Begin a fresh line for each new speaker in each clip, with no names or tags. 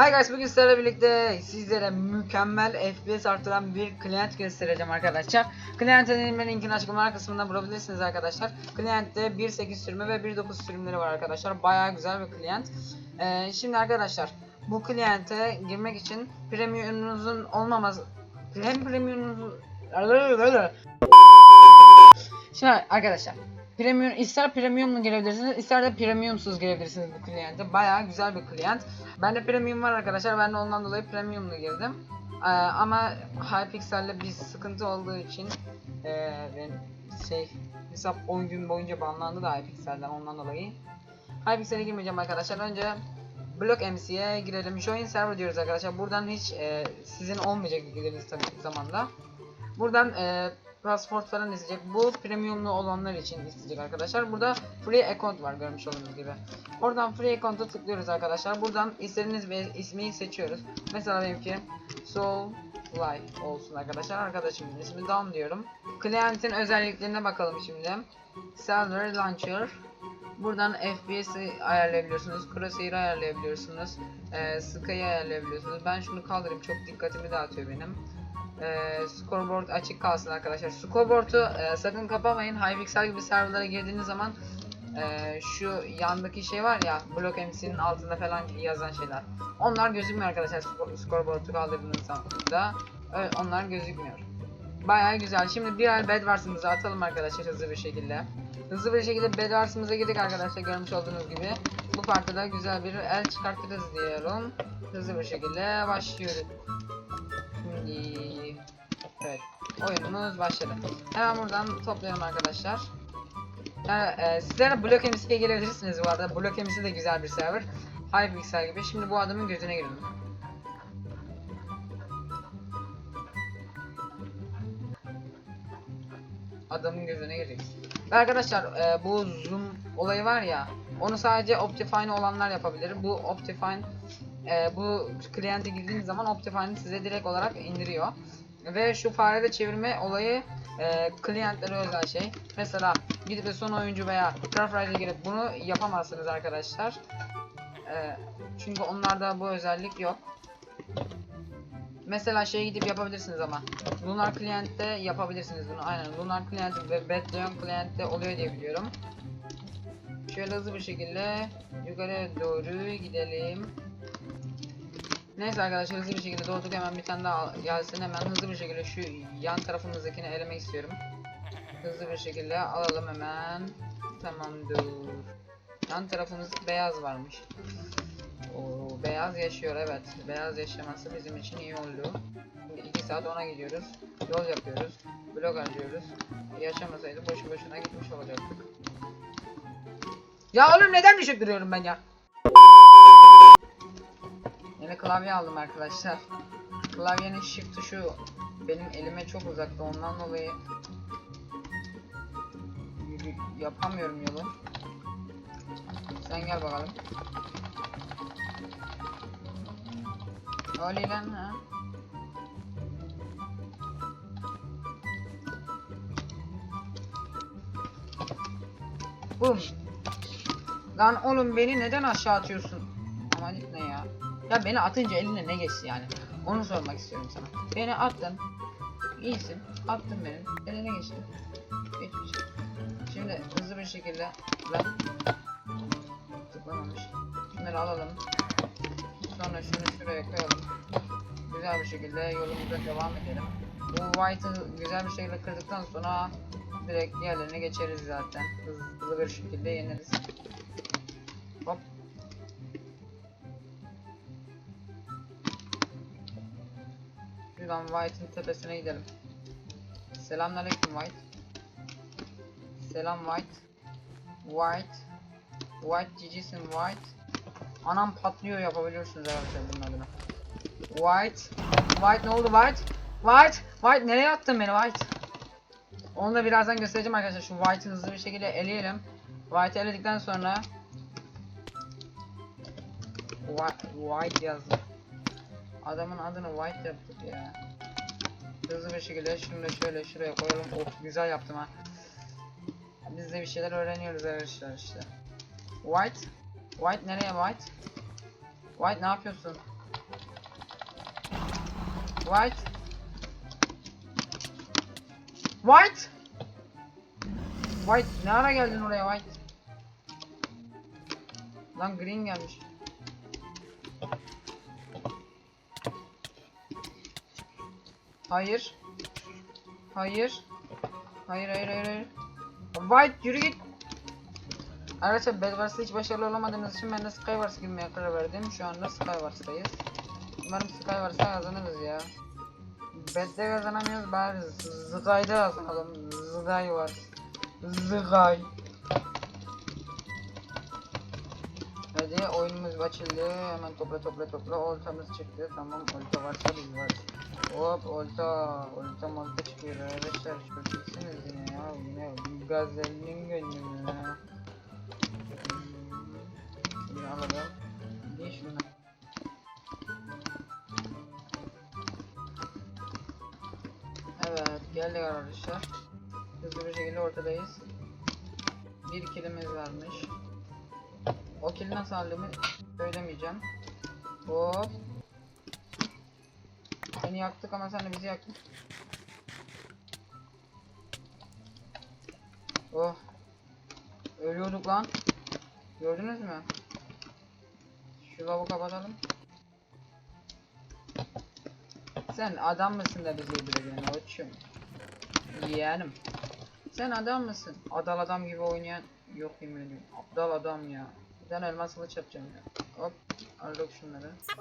Hi guys bugün sizlerle birlikte sizlere mükemmel FPS artıran bir client göstereceğim arkadaşlar. Client'in indirme linkini açıklamalar kısmında bulabilirsiniz arkadaşlar. Client'te 1.8 sürümü ve 1.9 sürümleri var arkadaşlar. Bayağı güzel bir client. Ee, şimdi arkadaşlar bu client'e girmek için premiumunuzun olmaması hem premiumunuz Şimdi arkadaşlar Premium ister premiumla girebilirsiniz ister de premiumsuz girebilirsiniz bu kliente. Bayağı güzel bir klient. Bende premium var arkadaşlar. Ben de ondan dolayı premiumla girdim. Ee, ama Hypixel'le bir sıkıntı olduğu için ee, ben şey hesap 10 gün boyunca banlandı da Hypixel'den ondan dolayı. Hypixel'e girmeyeceğim arkadaşlar. Önce Block MC'ye girelim. Join server diyoruz arkadaşlar. Buradan hiç ee, sizin olmayacak bilgileriniz tabii ki zamanda. Buradan ee, passport falan isteyecek. Bu premiumlu olanlar için isteyecek arkadaşlar. Burada free account var görmüş olduğunuz gibi. Oradan free account'a tıklıyoruz arkadaşlar. Buradan istediğiniz bir ismi seçiyoruz. Mesela benimki Soul Life olsun arkadaşlar. Arkadaşımın ismi Down diyorum. Client'in özelliklerine bakalım şimdi. Server Launcher. Buradan FPS'i ayarlayabiliyorsunuz. Crosshair'ı ayarlayabiliyorsunuz. E, Sky'ı ayarlayabiliyorsunuz. Ben şunu kaldırayım. Çok dikkatimi dağıtıyor benim e, scoreboard açık kalsın arkadaşlar. Scoreboard'u e, sakın kapamayın. Hypixel gibi serverlara girdiğiniz zaman e, şu yandaki şey var ya Block MC'nin altında falan yazan şeyler. Onlar gözükmüyor arkadaşlar sco- scoreboard'u kaldırdığınız zaman da. Evet, onlar gözükmüyor. Bayağı güzel. Şimdi bir el Bedwars'ımızı atalım arkadaşlar hızlı bir şekilde. Hızlı bir şekilde Bedwars'ımıza girdik arkadaşlar görmüş olduğunuz gibi. Bu partıda güzel bir el çıkartırız diyorum. Hızlı bir şekilde başlıyoruz. Evet oyunumuz başladı. Hemen buradan toplayalım arkadaşlar. Yani, e, sizler Block MC'ye gelebilirsiniz bu arada. Block MC de güzel bir server. Hypixel gibi. Şimdi bu adamın gözüne girelim. Adamın gözüne girdik. Ve arkadaşlar e, bu zoom olayı var ya onu sadece Optifine olanlar yapabilir. Bu Optifine e, bu kliente girdiğiniz zaman Optifine size direkt olarak indiriyor. Ve şu farede çevirme olayı e, klientlere özel şey. Mesela gidip de son oyuncu veya Starfry'e girip bunu yapamazsınız arkadaşlar. E, çünkü onlarda bu özellik yok. Mesela şey gidip yapabilirsiniz ama Lunar Client'te yapabilirsiniz bunu. Aynen Lunar Client ve Bedroom Client'te oluyor diye biliyorum. Şöyle hızlı bir şekilde yukarı doğru gidelim. Neyse arkadaşlar hızlı bir şekilde doğduk hemen bir tane daha gelsin hemen hızlı bir şekilde şu yan tarafımızdakini elemek istiyorum. Hızlı bir şekilde alalım hemen. Tamamdır. Yan tarafımızda beyaz varmış. Oo, beyaz yaşıyor evet. Beyaz yaşaması bizim için iyi oldu. Şimdi 2 saat ona gidiyoruz. Yol yapıyoruz. Blok harcıyoruz. Yaşamasaydı boşu boşuna gitmiş olacaktık. Ya oğlum neden düşüp duruyorum ben ya? Klavye aldım arkadaşlar. Klavyenin shift tuşu benim elime çok uzakta ondan dolayı yapamıyorum yolu. Sen gel bakalım. Öyle lan ha. Bum. Lan oğlum beni neden aşağı atıyorsun? Ya. Beni atınca eline ne geçti yani? Onu sormak istiyorum sana. Beni attın. İyisin. Attın beni. Eline geçti. Hiçbir şey. Şimdi hızlı bir şekilde lan tıklamamış. Şunları alalım. Sonra şunu şuraya koyalım. Güzel bir şekilde yolumuza devam edelim. Bu white'ı güzel bir şekilde kırdıktan sonra direkt diğerlerine geçeriz zaten. Hızlı bir şekilde yeneriz. Şuradan White'ın tepesine gidelim. Selamünaleyküm White. Selam White. White. White cicisin White. Anam patlıyor yapabiliyorsunuz arkadaşlar bunun adına. White. White ne oldu White? White. White nereye attın beni White? Onu da birazdan göstereceğim arkadaşlar. Şu White'ı hızlı bir şekilde eleyelim. White'ı eledikten sonra White, White yazdım. Adamın adını White yaptık ya. Hızlı bir şekilde şunu şöyle şuraya koyalım. Oh güzel yaptım ha. Biz de bir şeyler öğreniyoruz arkadaşlar işte. White. White nereye White? White ne yapıyorsun? White. White. White ne ara geldin oraya White? Lan green gelmiş. Hayır. Hayır. Hayır hayır hayır. White yürü git. Arkadaşlar Bedwars'ta hiç başarılı olamadığımız için ben de Skywars girmeye karar verdim. Şu anda Skywars'tayız. Umarım Skywars'ta kazanırız ya. Bed'de kazanamıyoruz bari Zgay'da kazanalım. Zgay var. Zgay. Hadi oyunumuz açıldı. Hemen topla topla topla. Oltamız çıktı. Tamam olta varsa biz varız. Hop olta. Olta molta çıkıyor arkadaşlar. Çok iyisiniz yine ya. Yine gazelinin gönlünü. Bir alalım. Bir şunu. Evet geldik arkadaşlar. Hızlı bir şekilde ortadayız. Bir kilimiz varmış. O kili nasıl aldığımı söylemeyeceğim. Hop. Seni yaktık ama sen de bizi yaktın. Oh. Ölüyorduk lan. Gördünüz mü? Şu lavı kapatalım. Sen adam mısın da bizi yedireceksin koçum? Yeğenim. Sen adam mısın? Adal adam gibi oynayan yok yemin ediyorum. Aptal adam ya. Tane elmas kılıç yapacağım ya. Hop. Aldık şunları. Bizden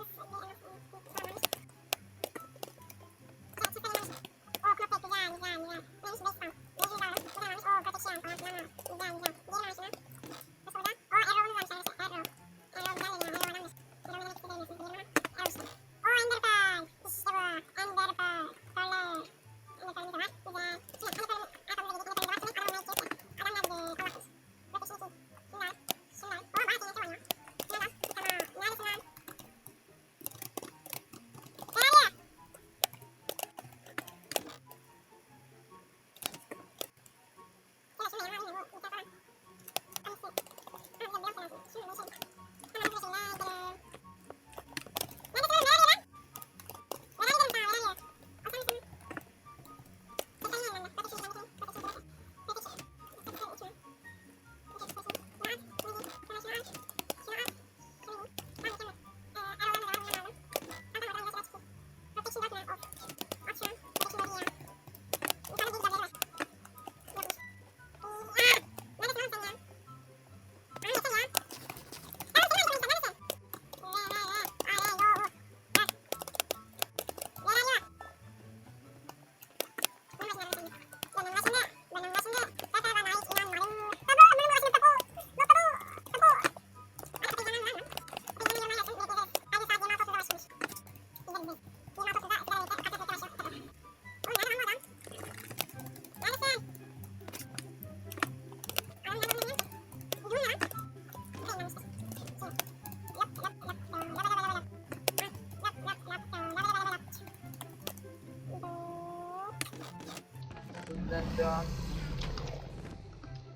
devam.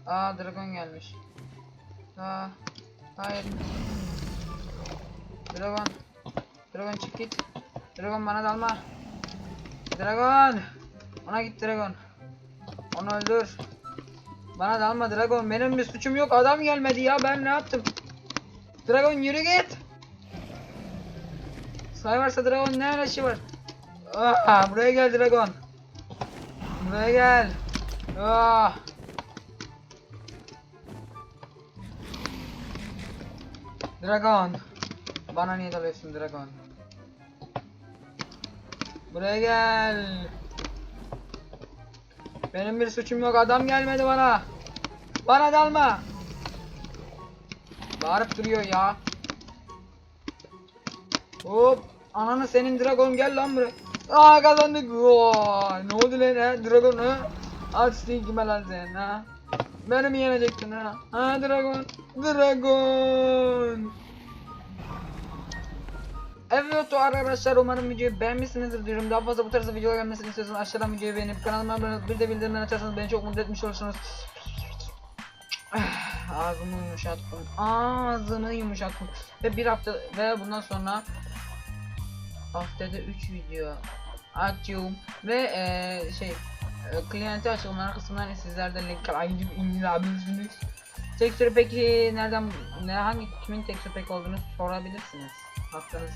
Aa dragon gelmiş. Aa hayır. Dragon. Dragon çık git. Dragon bana dalma. Dragon. Ona git Dragon. Onu öldür. Bana dalma Dragon. Benim bir suçum yok. Adam gelmedi ya. Ben ne yaptım? Dragon yürü git. Say varsa Dragon ne alakası var? Aa, buraya gel Dragon. Buraya gel. Ah. Dragon. Bana niye dalıyorsun Dragon? Buraya gel. Benim bir suçum yok. Adam gelmedi bana. Bana dalma. Bağırıp duruyor ya. Hop. Ananı senin Dragon gel lan buraya. Aa kazandık. Oo, ne oldu lan ha? Dragon ha? Lan sen ha? Beni mi yenecektin ha? Ha Dragon? Dragon! Evet o arkadaşlar umarım videoyu beğenmişsinizdir diyorum. Daha fazla bu tarz videolar gelmesini istiyorsanız aşağıdan videoyu beğenip kanalıma abone olup bir de bildirimleri açarsanız beni çok mutlu etmiş olursunuz. Ağzımı yumuşattım. Ağzımı yumuşattım. Ve bir hafta ve bundan sonra haftada 3 video açıyorum ve eee şey klienti açılımlar kısmından sizler de linkler indirebilirsiniz. Tekstür peki nereden ne hangi kimin tekstür peki olduğunu sorabilirsiniz. Hakkınız.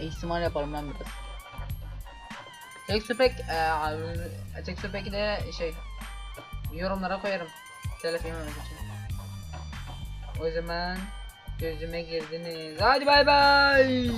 İhtimal yaparım ben biraz. Tekstür pek e, tekstür peki de şey yorumlara koyarım. Telef yememek için. O zaman gözüme girdiniz. Hadi bay bay.